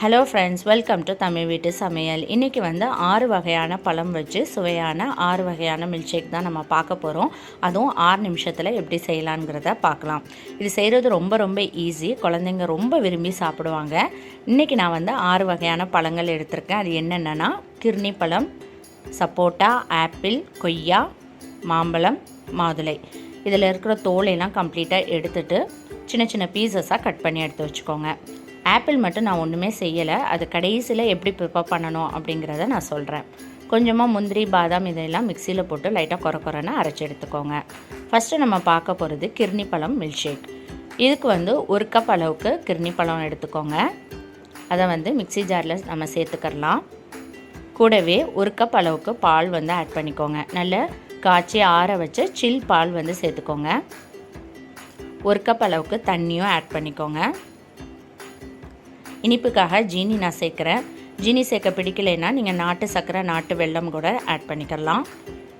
Hello friends welcome to Tamil வீட்டு சமையல் இன்றைக்கி வந்து ஆறு வகையான பழம் வச்சு சுவையான ஆறு வகையான மில்க் ஷேக் தான் நம்ம பார்க்க போகிறோம் அதுவும் ஆறு நிமிஷத்தில் எப்படி செய்யலாங்கிறத பார்க்கலாம். இது செய்கிறது ரொம்ப ரொம்ப ஈஸி குழந்தைங்க ரொம்ப விரும்பி சாப்பிடுவாங்க. இன்றைக்கி நான் வந்து ஆறு வகையான பழங்கள் எடுத்திருக்கேன். அது என்னென்னா கிர்னி பழம் சப்போட்டா ஆப்பிள் கொய்யா மாம்பழம் மாதுளை. இதில் இருக்கிற தோலையெல்லாம் கம்ப்ளீட்டாக எடுத்துட்டு சின்ன சின்ன பீசஸாக கட் பண்ணி எடுத்து வச்சுக்கோங்க. ஆப்பிள் மட்டும் நான் ஒன்றுமே செய்யலை. அது கடைசியில் எப்படி ப்ரிப்பேர் பண்ணணும் அப்படிங்கிறத நான் சொல்கிறேன் கொஞ்சமாக முந்திரி பாதாம் இதெல்லாம் மிக்சியில் போட்டு லைட்டாக குறை குறைன்னு அரைச்சி எடுத்துக்கோங்க. ஃபஸ்ட்டு நம்ம பார்க்க போகிறது கிர்னி பழம் மில்க் ஷேக் இதுக்கு வந்து ஒரு கப் அளவுக்கு கிர்னி பழம் எடுத்துக்கோங்க. அதை வந்து மிக்சி ஜாரில் நம்ம சேர்த்துக்கரலாம் கூடவே ஒரு கப் அளவுக்கு பால் வந்து ஆட் பண்ணிக்கோங்க. நல்ல காய்ச்சி ஆற வச்சு சில் பால் வந்து சேர்த்துக்கோங்க. ஒரு கப் அளவுக்கு தண்ணியும் ஆட் பண்ணிக்கோங்க. இனிப்புக்காக ஜீனி நான் சேர்க்குறேன். ஜீனி சேர்க்க பிடிக்கலைன்னா நீங்கள் நாட்டு சர்க்கரை நாட்டு வெல்லம் கூட ஆட் பண்ணிக்கலாம்.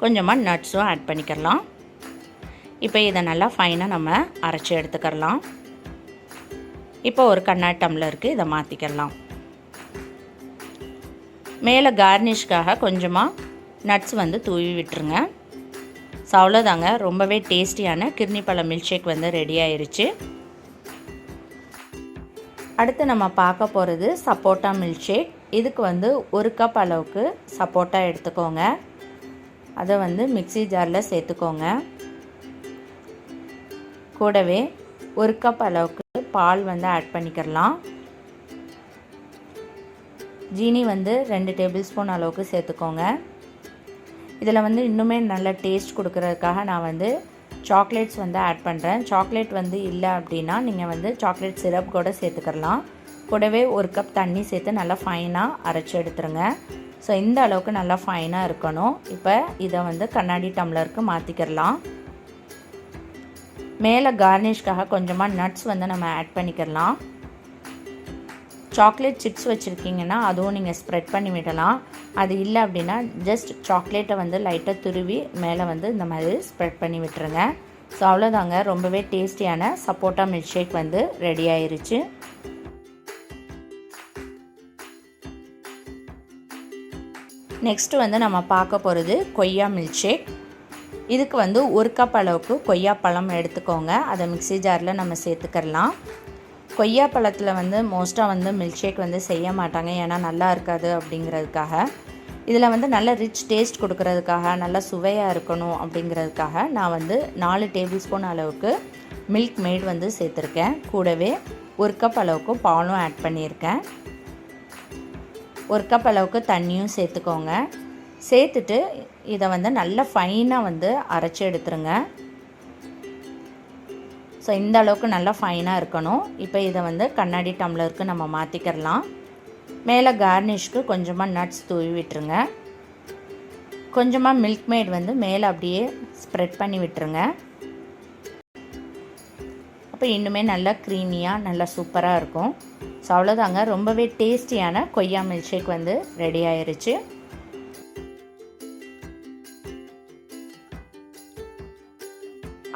கொஞ்சமாக நட்ஸும் ஆட் பண்ணிக்கலாம். இப்போ இதை நல்லா ஃபைனாக நம்ம அரைச்சி எடுத்துக்கலாம். இப்போ ஒரு கண்ணாடி டம்ளருக்கு இதை மாற்றிக்கலாம் மேலே கார்னிஷ்காக கொஞ்சமாக நட்ஸ் வந்து தூவி விட்டுருங்க. ஸோ அவ்வளோதாங்க ரொம்பவே டேஸ்டியான கிர்னி பழம் மில்க் ஷேக் வந்து ரெடி ஆயிடுச்சு அடுத்து நம்ம பார்க்க போகிறது சப்போட்டா மில்க் ஷேக் இதுக்கு வந்து ஒரு கப் அளவுக்கு சப்போட்டா எடுத்துக்கோங்க. அதை வந்து மிக்சி ஜாரில் சேர்த்துக்கோங்க. கூடவே ஒரு கப் அளவுக்கு பால் வந்து ஆட் பண்ணிக்கிறலாம். ஜீனி வந்து ரெண்டு டேபிள் ஸ்பூன் அளவுக்கு சேர்த்துக்கோங்க. இதில் வந்து இன்னுமே நல்ல டேஸ்ட் கொடுக்கறதுக்காக நான் வந்து சாக்லேட்ஸ் வந்து ஆட் பண்ணுறேன் சாக்லேட் வந்து இல்லை அப்படின்னா நீங்கள் வந்து சாக்லேட் சிரப் கூட சேர்த்துக்கலாம். கூடவே ஒரு கப் தண்ணி சேர்த்து நல்லா ஃபைனாக அரைச்சி எடுத்துருங்க. ஸோ இந்த அளவுக்கு நல்லா ஃபைனாக இருக்கணும். இப்போ இதை வந்து கண்ணாடி டம்ளருக்கு மாற்றிக்கிறலாம் மேலே கார்னிஷ்காக கொஞ்சமாக நட்ஸ் வந்து நம்ம ஆட் பண்ணிக்கிறலாம் சாக்லேட் சிப்ஸ் வச்சுருக்கீங்கன்னா அதுவும் நீங்கள் ஸ்ப்ரெட் பண்ணி விடலாம். அது இல்லை அப்படின்னா ஜஸ்ட் சாக்லேட்டை வந்து லைட்டாக துருவி மேலே வந்து இந்த மாதிரி ஸ்ப்ரெட் பண்ணி விட்டுருங்க. ஸோ அவ்வளோதாங்க ரொம்பவே டேஸ்டியான சப்போட்டா மில்க் ஷேக் வந்து ரெடி ஆயிருச்சு. நெக்ஸ்ட்டு வந்து நம்ம பார்க்க போகிறது கொய்யா மில்க் ஷேக் இதுக்கு வந்து ஒரு கப் அளவுக்கு கொய்யா பழம் எடுத்துக்கோங்க. அதை மிக்சி ஜாரில் நம்ம சேர்த்துக்கலாம் கொய்யா பழத்தில் வந்து மோஸ்ட்டாக வந்து மில்க் ஷேக் வந்து செய்ய மாட்டாங்க. ஏன்னா நல்லா இருக்காது அப்படிங்கிறதுக்காக. இதில் வந்து நல்ல ரிச் டேஸ்ட் கொடுக்கறதுக்காக நல்லா சுவையாக இருக்கணும் அப்படிங்கிறதுக்காக நான் வந்து நாலு டேபிள் ஸ்பூன் அளவுக்கு மில்க் மேட் வந்து சேர்த்துருக்கேன். கூடவே ஒரு கப் அளவுக்கு பாலும் ஆட் பண்ணியிருக்கேன். ஒரு கப் அளவுக்கு தண்ணியும் சேர்த்துக்கோங்க. சேர்த்துட்டு இதை வந்து நல்லா ஃபைனாக வந்து அரைச்சி எடுத்துருங்க. ஸோ இந்த அளவுக்கு நல்லா ஃபைனாக இருக்கணும். இப்போ இதை வந்து கண்ணாடி டம்ளருக்கு நம்ம மாற்றிக்கிறலாம் மேலே கார்னிஷ்க்கு கொஞ்சமாக நட்ஸ் தூவி விட்டுருங்க. கொஞ்சமாக மில்க் மேட் வந்து மேலே அப்படியே ஸ்ப்ரெட் பண்ணி விட்டுருங்க. அப்போ இன்னுமே நல்லா க்ரீமியாக நல்லா சூப்பராக இருக்கும். ஸோ அவ்வளோதாங்க ரொம்பவே டேஸ்டியான கொய்யா மில்க் ஷேக் வந்து ரெடி ஆயிடுச்சு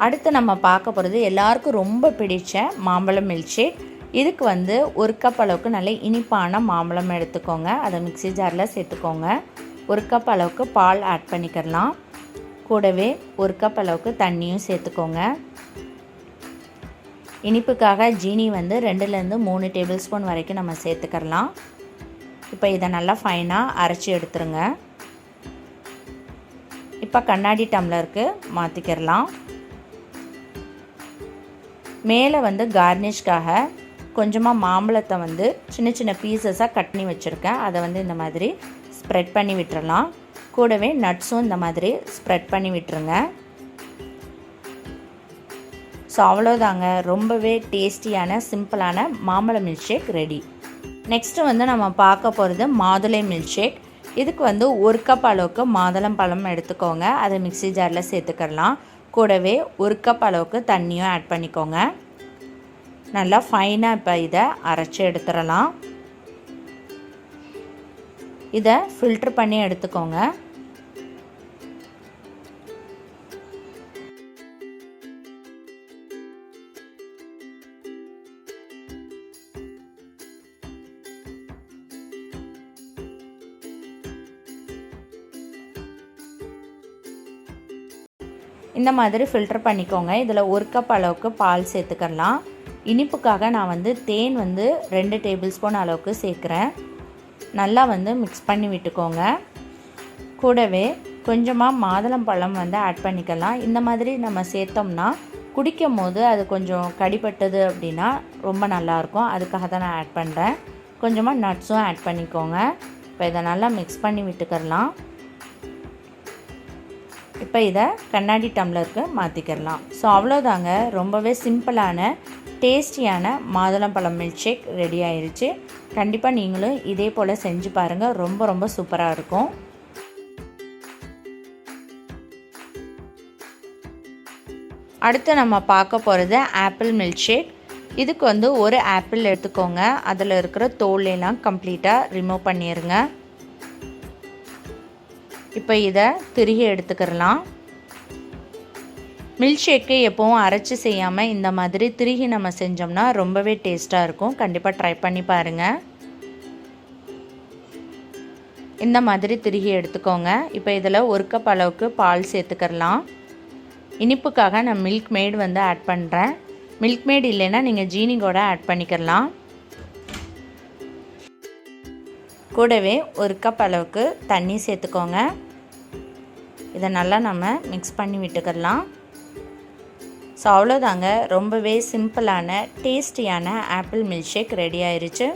அடுத்து நம்ம பார்க்க போகிறது எல்லாருக்கும் ரொம்ப பிடித்த மாம்பழம் மில்க் ஷேக் இதுக்கு வந்து ஒரு கப் அளவுக்கு நல்ல இனிப்பான மாம்பழம் எடுத்துக்கோங்க. அதை மிக்சி ஜாரில் சேர்த்துக்கோங்க. ஒரு கப் அளவுக்கு பால் ஆட் பண்ணிக்கிறலாம் கூடவே ஒரு கப் அளவுக்கு தண்ணியும் சேர்த்துக்கோங்க. இனிப்புக்காக ஜீனி வந்து ரெண்டுலேருந்து மூணு டேபிள் ஸ்பூன் வரைக்கும் நம்ம சேர்த்துக்கிறலாம். இப்போ இதை நல்லா ஃபைனாக அரைச்சி எடுத்துருங்க. இப்போ கண்ணாடி டம்ளருக்கு மாற்றிக்கிறலாம் மேலே வந்து கார்னிஷ்காக கொஞ்சமாக மாம்பழத்தை வந்து சின்ன சின்ன பீசஸாக கட் பண்ணி வச்சுருக்கேன். அதை வந்து இந்த மாதிரி ஸ்ப்ரெட் பண்ணி விட்டுறலாம். கூடவே நட்ஸும் இந்த மாதிரி ஸ்ப்ரெட் பண்ணி விட்டுருங்க. ஸோ அவ்வளோதாங்க ரொம்பவே டேஸ்டியான சிம்பிளான மாம்பழ மில்க் ஷேக் ரெடி நெக்ஸ்ட்டு வந்து நம்ம பார்க்க போகிறது மாதுளை மில்க் ஷேக் இதுக்கு வந்து ஒரு கப் அளவுக்கு மாதுளம் பழம் எடுத்துக்கோங்க. அதை மிக்சி ஜாரில் சேர்த்துக்கலாம் கூடவே ஒரு கப் அளவுக்கு தண்ணியும் ஆட் பண்ணிக்கோங்க. நல்லா ஃபைனாக இப்போ இதை அரைச்சி எடுத்துடலாம். இதை ஃபில்ட்ரு பண்ணி எடுத்துக்கோங்க. இந்த மாதிரி ஃபில்டர் பண்ணிக்கோங்க. இதில் ஒரு கப் அளவுக்கு பால் சேர்த்துக்கலாம் இனிப்புக்காக நான் வந்து தேன் வந்து ரெண்டு டேபிள் ஸ்பூன் அளவுக்கு சேர்க்குறேன். நல்லா வந்து மிக்ஸ் பண்ணி விட்டுக்கோங்க. கூடவே கொஞ்சமாக மாதுளம்பழம் வந்து ஆட் பண்ணிக்கலாம். இந்த மாதிரி நம்ம சேர்த்தோம்னா குடிக்கும் போது அது கொஞ்சம் கடிப்பட்டது அப்படின்னா ரொம்ப நல்லாயிருக்கும். அதுக்காக தான் நான் ஆட் பண்ணுறேன் கொஞ்சமாக நட்ஸும் ஆட் பண்ணிக்கோங்க. இப்போ இதை நல்லா மிக்ஸ் பண்ணி விட்டுக்கிறலாம். இப்போ இதை கண்ணாடி டம்ளருக்கு மாற்றிக்கிறலாம் ஸோ அவ்வளோதாங்க. ரொம்பவே சிம்பிளான டேஸ்டியான மாதுளம்பழம் மில்க் ஷேக் ரெடி ஆயிடுச்சு கண்டிப்பாக நீங்களும் இதே போல் செஞ்சு பாருங்கள் ரொம்ப ரொம்ப சூப்பராக இருக்கும். அடுத்து நம்ம பார்க்க போகிறது ஆப்பிள் மில்க் ஷேக் இதுக்கு வந்து ஒரு ஆப்பிள் எடுத்துக்கோங்க. அதில் இருக்கிற தோலெல்லாம் கம்ப்ளீட்டாக ரிமூவ் பண்ணிடுங்க இப்போ இதை திருகி எடுத்துக்கிறலாம். மில்க் ஷேக்கு எப்போவும் அரைச்சி செய்யாமல் இந்த மாதிரி திருகி நம்ம செஞ்சோம்னா ரொம்பவே டேஸ்ட்டாக இருக்கும். கண்டிப்பாக ட்ரை பண்ணி பாருங்கள் இந்த மாதிரி திருகி எடுத்துக்கோங்க. இப்போ இதில் ஒரு கப் அளவுக்கு பால் சேர்த்துக்கிறலாம். இனிப்புக்காக நான் மில்க் மேட் வந்து ஆட் பண்ணுறேன் மில்க் மேட் இல்லைன்னா நீங்கள் ஜீனி கூட ஆட் பண்ணிக்கலாம் கூடவே ஒரு கப் அளவுக்கு தண்ணி சேர்த்துக்கோங்க. இதை நல்லா நம்ம மிக்ஸ் பண்ணி விட்டுக்கலாம். ஸோ அவ்வளோதாங்க. ரொம்பவே சிம்பிளான டேஸ்டியான ஆப்பிள் மில்க் ஷேக் ரெடி ஆயிடுச்சு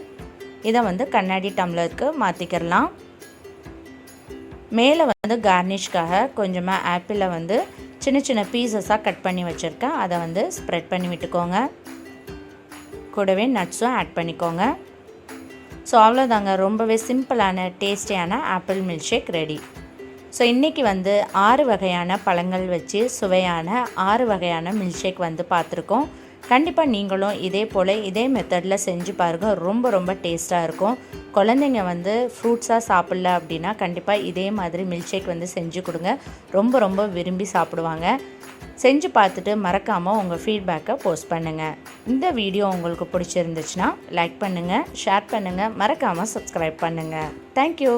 இதை வந்து கண்ணாடி டம்ளருக்கு மாற்றிக்கிறலாம் மேலே வந்து கார்னிஷ்காக கொஞ்சமாக ஆப்பிளை வந்து சின்ன சின்ன பீசஸாக கட் பண்ணி வச்சுருக்கேன். அதை வந்து ஸ்ப்ரெட் பண்ணி விட்டுக்கோங்க. கூடவே நட்ஸும் ஆட் பண்ணிக்கோங்க. ஸோ அவ்வளோதாங்க ரொம்பவே சிம்பிளான டேஸ்டியான apple milkshake ready. So இன்றைக்கி வந்து ஆறு வகையான பழங்கள் வச்சு சுவையான ஆறு வகையான மில்க் ஷேக் வந்து பார்த்துருக்கோம். கண்டிப்பாக நீங்களும் இதே போல் இதே மெத்தடில் செஞ்சு பாருங்கள் ரொம்ப ரொம்ப டேஸ்ட்டாக இருக்கும். குழந்தைங்க வந்து ஃப்ரூட்ஸாக சாப்பிட்ல அப்படின்னா கண்டிப்பாக இதே மாதிரி மில்க் ஷேக் வந்து செஞ்சு கொடுங்க. ரொம்ப ரொம்ப விரும்பி சாப்பிடுவாங்க. செஞ்சு பார்த்துட்டு மறக்காமல் உங்கள் ஃபீட்பேக்கை போஸ்ட் பண்ணுங்கள் இந்த வீடியோ உங்களுக்கு பிடிச்சிருந்துச்சுன்னா லைக் பண்ணுங்கள் ஷேர் பண்ணுங்கள் மறக்காமல் சப்ஸ்கிரைப் பண்ணுங்கள் தேங்க்யூ